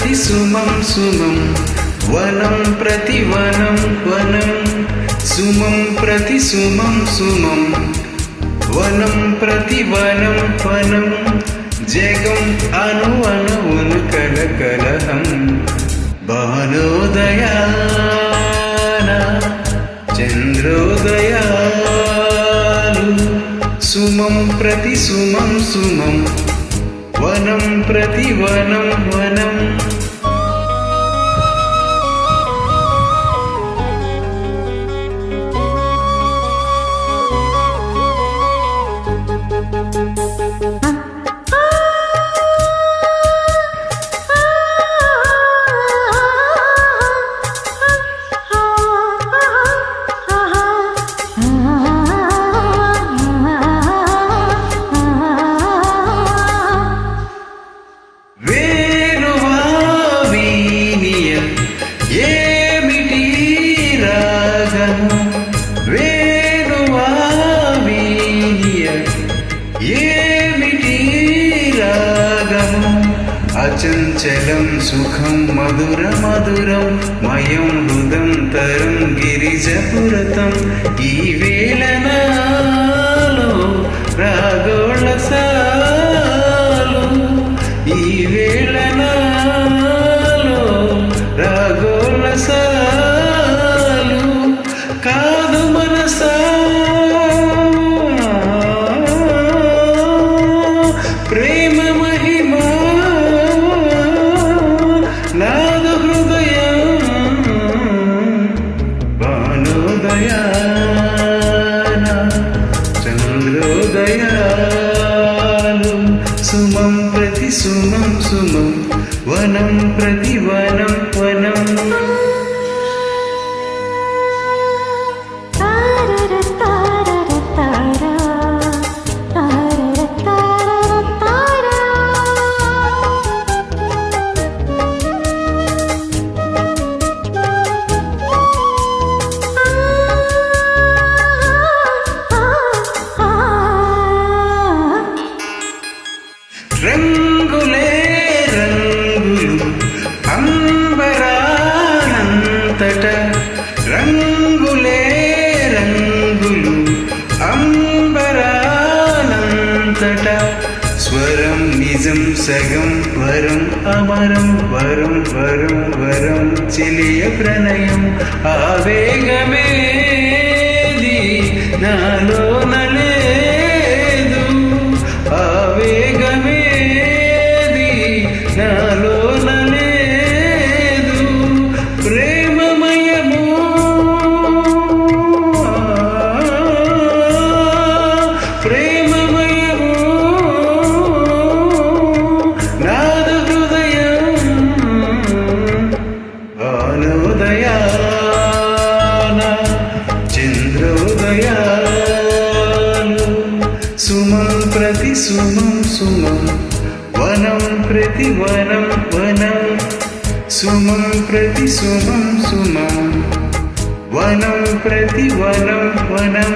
ప్రతి సుమం సుమం. వనం ప్రతి వనం వనం. సుమం ప్రతి సుమం సుమం. వనం ప్రతి వనం వనం. జగం అను అణువును కల కలహం. భానోదయాన చంద్రోదయాలు. సుమం ప్రతి సుమం సుమం. వనం ప్రతి వనం. ఏమిటి రాగము అచంచలం సుఖం మధుర మధురం మయం హృదం తరం గిరిజపురతం ఈ వేళ నాలో రాగోళ భానుదయాన చంద్రోదయాలు సుమం ప్రతి సుమం సుమం వనం ప్రతి వనం వనం. అంతట రంగులే రంగులు అంబరాలంతట స్వరం నిజం సగం వరం అమరం వరం వరం వరం చెలియ ప్రణయం. ఆవేగమేది నాలో నలేదు భానుదయాన చంద్రోదయాలు సుమం ప్రతి సుమం సుమం వనం ప్రతి వనం వనం. సుమం ప్రతి సుమం సుమం వనం ప్రతి వనం వనం.